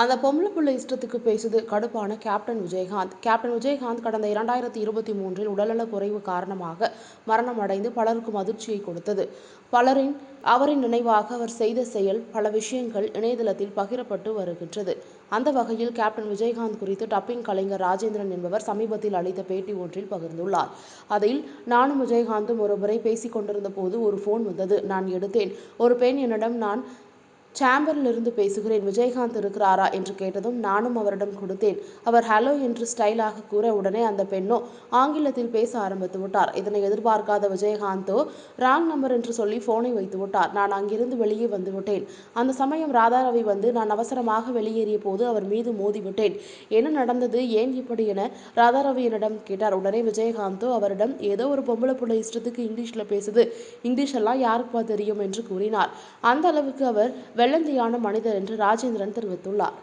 அந்த பொம்பளை பிள்ளை இஷ்டத்துக்கு பேசுது. கடுப்பான கேப்டன் விஜயகாந்த். கேப்டன் விஜயகாந்த் கடந்த இரண்டாயிரத்தி இருபத்தி மூன்றில் உடல்நலக் குறைவு காரணமாக மரணம் அடைந்து பலருக்கும் அதிர்ச்சியை கொடுத்தது. பலரின் அவரின் நினைவாக அவர் செய்த செயல் பல விஷயங்கள் இணையதளத்தில் பகிரப்பட்டு வருகின்றது. அந்த வகையில் கேப்டன் விஜயகாந்த் குறித்து டப்பிங் கலைஞர் ராஜேந்திரன் என்பவர் சமீபத்தில் அளித்த பேட்டி ஒன்றில் பகிர்ந்துள்ளார். அதில் நானும் விஜயகாந்தும் ஒரு முறை பேசிக் கொண்டிருந்த போது ஒரு போன் வந்தது. நான் எடுத்தேன். ஒரு பெண் என்னிடம் நான் சேம்பரிலிருந்து பேசுகிறேன். விஜயகாந்த் இருக்கிறாரா என்று கேட்டதும் நானும் அவரிடம் கொடுத்தேன். அவர் ஹலோ என்று ஸ்டைலாக கூற உடனே அந்த பெண்ணோ ஆங்கிலத்தில் பேச ஆரம்பித்து விட்டார். இதனை எதிர்பார்க்காத விஜயகாந்தோ ராங் நம்பர் என்று சொல்லி போனை வைத்து விட்டார். நான் அங்கிருந்து வெளியே வந்து விட்டேன். அந்த சமயம் ராதாரவி வந்து நான் அவசரமாக வெளியேறிய போது அவர் மீது மோதிவிட்டேன் என்ன நடந்தது? ஏன் இப்படி என? ராதாரவி என்னிடம் கேட்டார். உடனே விஜயகாந்தோ அவரிடம் ஏதோ ஒரு பொம்பளை பிள்ளை இஷ்டத்துக்கு இங்கிலீஷில் பேசுது. இங்கிலீஷ் எல்லாம் யாருக்குப்பா தெரியும்? என்று கூறினார். அந்த அளவுக்கு அவர் வெள்ளந்தியான மனிதர் என்று ராஜேந்திரன் தெரிவித்துள்ளார்.